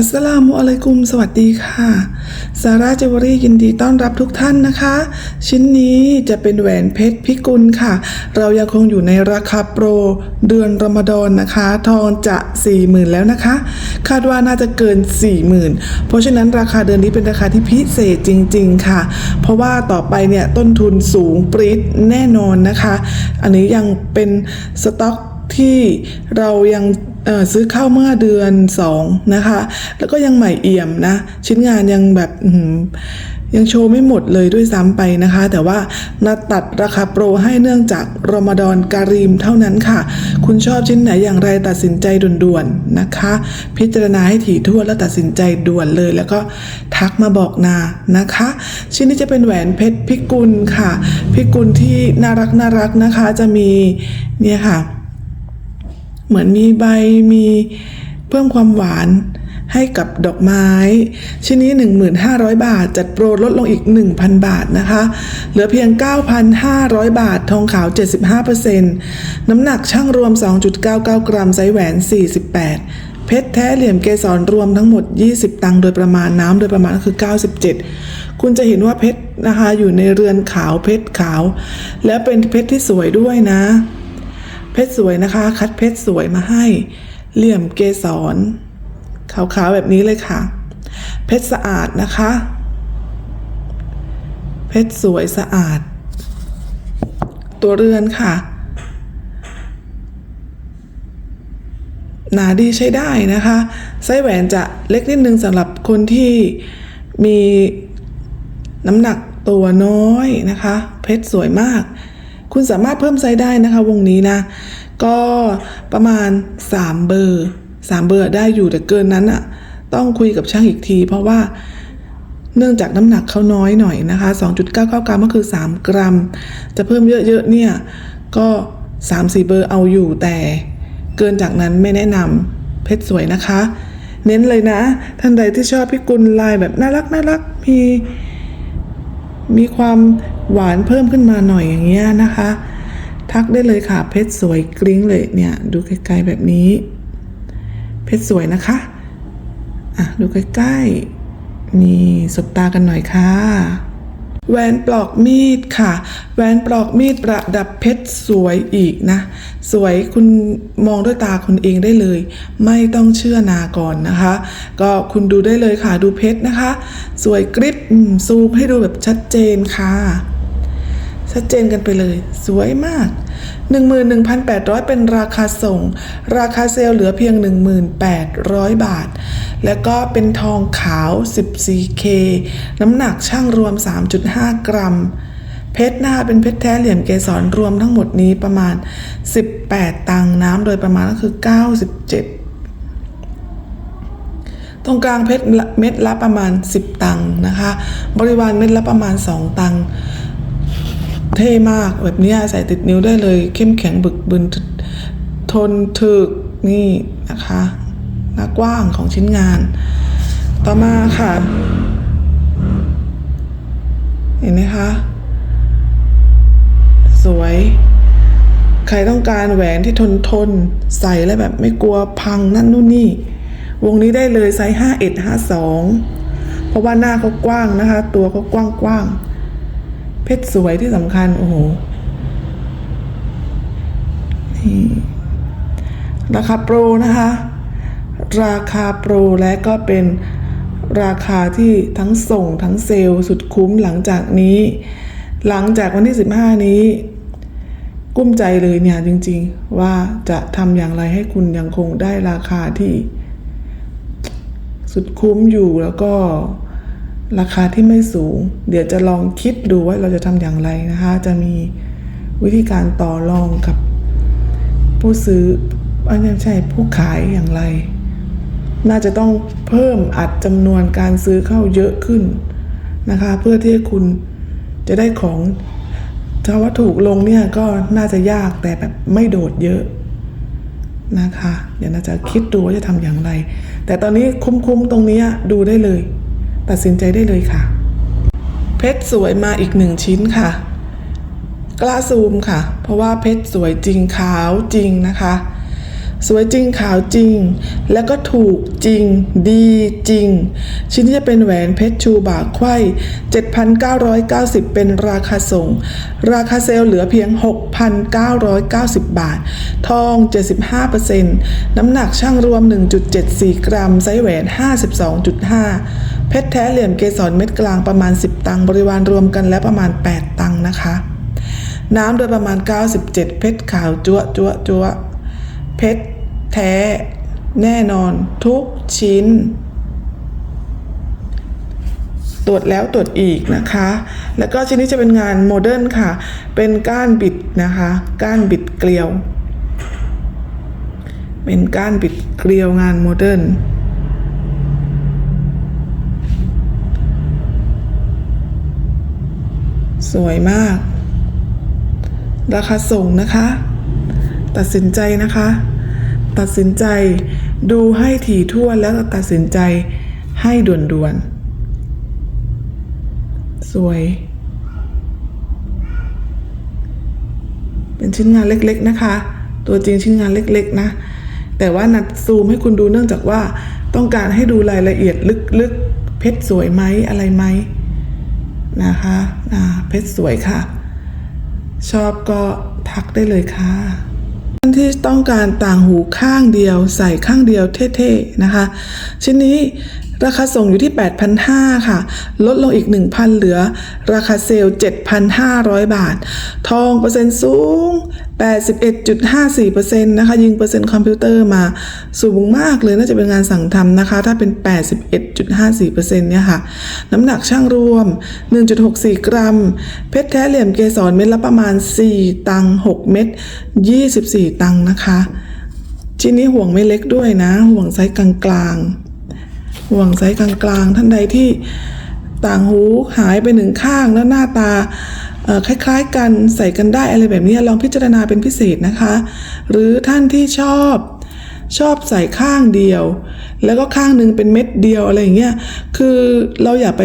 อัสสลามุอะลัยกุม สวัสดีค่ะ ซาร่าเจวอรี่ยินดีต้อนรับทุกท่านนะคะ ชิ้นนี้จะเป็นแหวนเพชรพิกุลค่ะ เรายังคงอยู่ในราคาโปรเดือนรอมฎอนนะคะ ทองจะ 40,000 แล้วนะคะ คาดว่าน่าจะเกิน 40,000 เพราะฉะนั้นราคาเดือนนี้เป็นราคาที่พิเศษจริง ๆ ค่ะ เพราะว่าต่อไปเนี่ยต้นทุนสูงปรี๊ดแน่นอนนะคะ อันนี้ยังเป็นสต็อกที่เรายัง ซื้อเข้าเมื่อเดือน 2 นะคะ แล้วก็ยังใหม่เอี่ยมนะ ชิ้นงานยังแบบยังโชว์ไม่หมดเลยด้วยซ้ำไปนะคะ แต่ว่านาตัดราคาโปรให้เนื่องจากรอมฎอนการีมเท่านั้นค่ะ คุณชอบชิ้นไหนอย่างไรตัดสินใจด่วนๆนะคะ พิจารณาให้ถี่ถ้วนแล้วตัดสินใจด่วนเลย แล้วก็ทักมาบอกนานะคะ ชิ้นนี้จะเป็นแหวนเพชรพิกุลค่ะ พิกุลที่น่ารักน่ารักนะคะจะมีเนี่ยค่ะ เหมือนมีใบมีเพิ่มความหวานให้กับดอกไม้ชิ้นนี้ 1,500 บาท จัดโปรลดลงอีก 1,000 บาทนะคะ เหลือเพียง 9,500 บาท ทองขาว 75%น้ำหนักช่างรวม 2.99 กรัมไซส์แหวน 48 เพชรแท้เหลี่ยมเกสรรวมทั้งหมด 20 ตังค์โดยประมาณน้ำโดยประมาณก็คือ 97 คุณจะเห็นว่าเพชรนะคะอยู่ในเรือนขาวเพชรขาว แล้วเป็นเพชรที่สวยด้วยนะ เพชรสวยนะคะ คัดเพชรสวยมาให้ เหลี่ยมเกสรขาวๆแบบนี้เลยค่ะ เพชรสะอาดนะคะ เพชรสวยสะอาด ตัวเรือนค่ะ หนาดีใช้ได้นะคะไส้แหวนจะเล็กนิดนึงสำหรับคนที่มีน้ำหนักตัวน้อยนะคะ เพชรสวยมาก คุณสามารถเพิ่มไซส์ได้นะคะ วงนี้นะ ก็ประมาณ 3 เบอร์ 3 เบอร์ได้อยู่แต่เกินนั้นอะต้องคุยกับช่างอีกที เพราะว่าเนื่องจากน้ำหนักเขาน้อยหน่อยนะคะ 2.99 กรัมก็คือ 3 กรัม จะเพิ่มเยอะๆเนี่ย ก็ 3-4 เบอร์เอาอยู่แต่เกินจากนั้นไม่แนะนำเพชรสวยนะคะ เน้นเลยนะ ท่านใดที่ชอบพิกุลลายแบบน่ารักน่ารักมี มีความหวานเพิ่มขึ้นมาหน่อยอย่างเงี้ยนะคะ ทักได้เลยค่ะเพชรสวยกริ้งเลยเนี่ยดูใกล้ๆแบบนี้ เพชรสวยนะคะอะดูใกล้ๆนี่สบตากันหน่อยค่ะ แหวนปลอกมีดค่ะ แหวนปลอกมีดประดับเพชรสวยอีกนะ สวยคุณมองด้วยตาคุณเองได้เลย ไม่ต้องเชื่อนาก่อนนะคะ ก็คุณดูได้เลยค่ะดูเพชรนะคะ สวยกริบซูมให้ดูแบบชัดเจนค่ะ ชัดเจนกันไปเลย สวยมาก 11,800 เป็นราคาส่ง ราคาเซลล์เหลือเพียง 1,800 บาท แล้วก็เป็นทองขาว 14K น้ำหนักช่างรวม 3.5 กรัม เพชรนะคะเป็นเพชรแท้เหลี่ยมเกสรรวมทั้งหมดนี้ประมาณ 18 ตังน้ำโดยประมาณก็คือ 97ตรงกลางเพชรเม็ดละประมาณ 10 ตังค์นะคะ บริวารเม็ดละประมาณ 2 ตังค์ เท่มากแบบนี้ใส่ติดนิ้วได้เลย เข้มแข็งบึกบึนทนถึกนี่นะคะหน้ากว้างของชิ้นงาน ต่อมาค่ะ เห็นไหมคะ สวย ใครต้องการแหวนที่ทนทน ใส่แล้วแบบไม่กลัวพังนั่นนู่นนี่ วงนี้ได้เลยไซส์ห้าเอ็ดห้าสองเพราะว่าหน้าเขากว้างนะคะ ตัวเขากว้างกว้างๆ เพชรสวยที่สำคัญ โอ้โหนี่ราคาโปรนะคะ ราคาโปรและก็เป็นราคาที่ทั้งส่งทั้งเซลล์สุดคุ้มหลังจากนี้ หลังจากวันที่ 15 นี้ กุ้มใจเลยเนี่ยจริงๆ ว่าจะทำอย่างไรให้คุณยังคงได้ราคาที่ สุดคุ้มอยู่แล้วก็ ราคาที่ไม่สูง เดี๋ยวจะลองคิดดูว่าเราจะทำอย่างไรนะคะ จะมีวิธีการต่อรองกับผู้ซื้ออันนี้ไม่ใช่ผู้ขายอย่างไร น่าจะต้องเพิ่มอัดจำนวนการซื้อเข้าเยอะขึ้นนะคะ เพื่อที่คุณจะได้ของถ้าว่าถูกลงเนี่ยก็น่าจะยากแต่แบบไม่โดดเยอะนะคะ เดี๋ยวน่าจะคิดดูว่าจะทำอย่างไร แต่ตอนนี้คุ้มๆตรงนี้ดูได้เลย ตัดสินใจได้เลยค่ะ เพชรสวยมาอีกหนึ่งชิ้นค่ะ กล้าซูมค่ะ เพราะว่าเพชรสวยจริงขาวจริงนะคะ สวยจริงขาวจริง แล้วก็ถูกจริง ดีจริง ชิ้นนี้จะเป็นแหวนเพชรชูบาไขว้7,990 เป็นราคาส่ง ราคาเซลล์เหลือเพียง 6,990 บาท ทอง 75%น้ำหนักช่างรวม 1.74 กรัม ไซส์แหวน 52.5 เพชรแท้เหลี่ยมเกสรเม็ดกลางประมาณ 10 ตังบริวารรวมกันแล้วประมาณ 8 ตังนะคะ น้ำโดยประมาณ 97 เพชรขาวจั๊วจั๊วจั๊วเพชรแท้แน่นอนทุกชิ้น ตรวจแล้วตรวจอีกนะคะ แล้วก็ชิ้นนี้จะเป็นงานโมเดิร์นค่ะ เป็นก้านบิดนะคะ ก้านบิดเกลียว เป็นก้านบิดเกลียวงานโมเดิร์น สวยมาก ราคาส่งนะคะ ตัดสินใจนะคะ ตัดสินใจดูให้ถี่ถ้วนแล้วตัดสินใจให้ด่วนๆ สวย เป็นชิ้นงานเล็กๆนะคะ ตัวจริงชิ้นงานเล็กๆนะ แต่ว่านัดซูมให้คุณดูเนื่องจากว่าต้องการให้ดูรายละเอียดลึกๆ เพชรสวยไหมอะไรไหม นะคะนะเพชรสวยค่ะ ชอบก็ทักได้เลยค่ะท่านที่ต้องการต่างหูข้างเดียว ใส่ข้างเดียวเท่ๆนะคะ ชิ้นนี้ ราคาส่งอยู่ที่ 8,500 ค่ะ ลดลงอีก 1,000 เหลือ ราคาเซลล์ 7,500 บาท ทองเปอร์เซ็นต์สูง 81.54%นะคะ ยิงเปอร์เซ็นต์คอมพิวเตอร์มาสูงมากเลย น่าจะเป็นงานสั่งทำนะคะ ถ้าเป็น 81.54%เนี่ยค่ะ น้ำหนักช่างรวม 1.64 กรัม เพชรแท้เหลี่ยมเกสรเม็ดละประมาณ 4 ตัง 6 เม็ด 24 ตังนะคะชิ้นนี้ห่วงไม่เล็กด้วยนะ ห่วงไซส์กลางๆ ห่วงไซส์กลางๆ ท่านใดที่ต่างหูหายไปหนึ่งข้างแล้วหน้าตาคล้ายๆกันใส่กันได้อะไรแบบนี้ลองพิจารณาเป็นพิเศษนะคะ หรือท่านที่ชอบชอบใส่ข้างเดียว แล้วก็ข้างหนึ่งเป็นเม็ดเดียวอะไรอย่างเงี้ยคือเราอย่าไป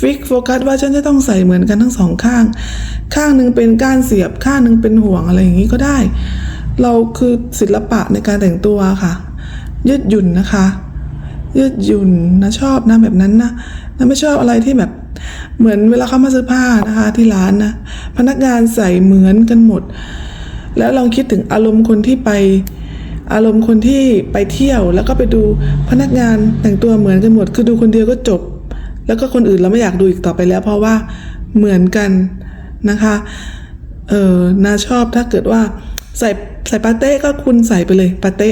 ฟิกโฟกัสว่าฉันจะต้องใส่เหมือนกันทั้งสองข้าง ข้างหนึ่งเป็นก้านเสียบข้างหนึ่งเป็นห่วงอะไรอย่างงี้ก็ได้ เราคือศิลปะในการแต่งตัวค่ะ ยืดหยุ่นนะคะ ยืดหยุ่นนะชอบนะแบบนั้นนะนะไม่ชอบอะไรที่แบบเหมือนเวลาเขามาซื้อผ้านะคะที่ร้านนะพนักงานใส่เหมือนกันหมด แล้วลองคิดถึงอารมณ์คนที่ไปอารมณ์คนที่ไปเที่ยวแล้วก็ไปดูพนักงานแต่งตัวเหมือนกันหมด คือดูคนเดียวก็จบ แล้วก็คนอื่นเราไม่อยากดูอีกต่อไปแล้ว เพราะว่าเหมือนกันนะคะเออน่าชอบถ้าเกิดว่า ใส่ใส่ปาเต้ก็คุณใส่ไปเลยปาเต้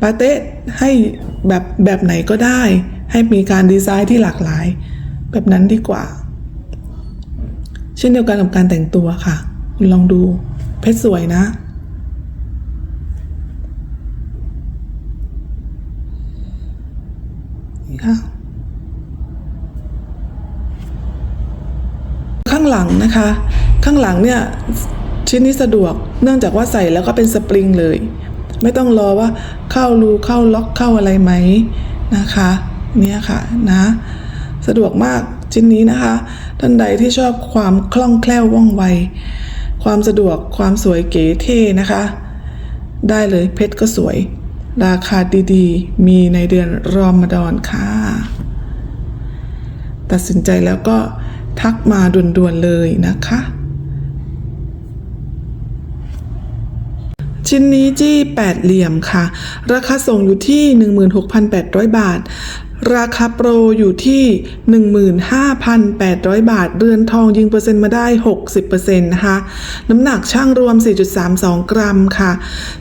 ปาเต้ให้แบบแบบไหนก็ได้ ให้มีการดีไซน์ที่หลากหลาย แบบนั้นดีกว่า เช่นเดียวกันกับการแต่งตัวค่ะ คุณลองดูเพชรสวยนะ นี่ค่ะข้างหลังนะคะ ข้างหลังเนี่ย ชิ้นนี้สะดวกเนื่องจากว่าใส่แล้วก็เป็นสปริงเลย ไม่ต้องรอว่าเข้ารูเข้าล็อกเข้าอะไรไหมนะคะ เนี่ยค่ะนะ สะดวกมากชิ้นนี้นะคะ ท่านใดที่ชอบความคล่องแคล่วว่องไว ความสะดวกความสวยเก๋เท่นะคะ ได้เลยเพชรก็สวย ราคาดีๆ มีในเดือนรอมฎอนค่ะ ตัดสินใจแล้วก็ทักมาด่วนๆเลยนะคะ ชิ้นนี้จี้แปดเหลี่ยมค่ะ ราคาส่งอยู่ที่ 16,800 บาท ราคาโปรอยู่ที่ 15,800 บาท เรือนทองยิงเปอร์เซ็นต์มาได้ 60%นะคะ น้ำหนักช่างรวม 4.32 กรัมค่ะ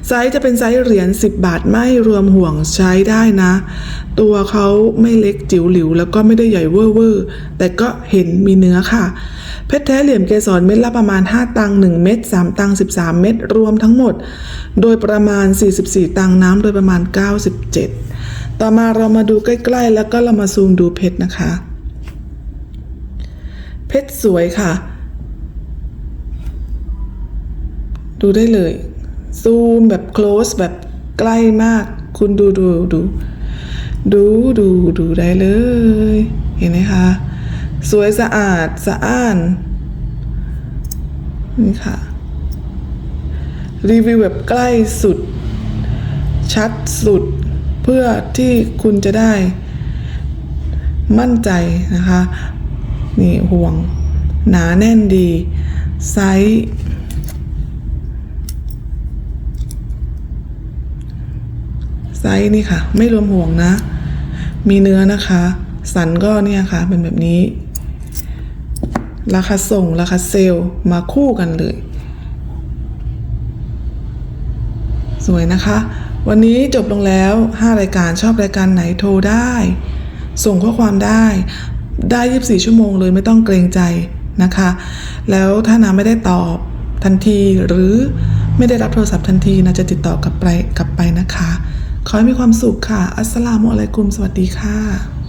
ไซส์จะเป็นไซส์เหรียญ 10 บาทไม่รวมห่วงใช้ได้นะ ตัวเขาไม่เล็กจิ๋วหลิว แล้วก็ไม่ได้ใหญ่เวอร์เวอร์แต่ก็เห็นมีเนื้อค่ะ เพชรแท้เหลี่ยมเกสรเม็ดละประมาณ 5 ตังค์1เม็ด3ตังค์13 เม็ดรวมทั้งหมด โดยประมาณ 44 ตังค์น้ำโดยประมาณ 97 ต่อมาเรามาดูใกล้ๆ แล้วก็เรามาซูมดูเพชรนะคะ เพชรสวยค่ะ ดูได้เลย ซูมแบบ close แบบใกล้มาก คุณดูดูดูดูดูดูได้เลย เห็นไหมคะ สวยสะอาดสะอ้าน นี่ค่ะ รีวิวแบบใกล้สุด ชัดสุด เพื่อที่คุณจะได้ มั่นใจนะคะ นี่ห่วง หนาแน่นดี ไซส์ไซส์นี่ค่ะ ไม่รวมห่วงนะ มีเนื้อนะคะ สันก็เนี่ยค่ะ เป็นแบบนี้ ราคาส่ง ราคาเซลล์มาคู่กันเลย สวยนะคะ วันนี้จบลงแล้ว 5 รายการชอบรายการไหนโทรได้ ส่งข้อความได้ ได้ 24 ชั่วโมงเลยไม่ต้องเกรงใจนะคะ แล้วถ้านาไม่ได้ตอบทันทีหรือไม่ได้รับโทรศัพท์ทันทีนาจะติดต่อกลับไปกลับไปนะคะ ขอให้มีความสุขค่ะ อัสสลามุอะลัยกุม สวัสดีค่ะ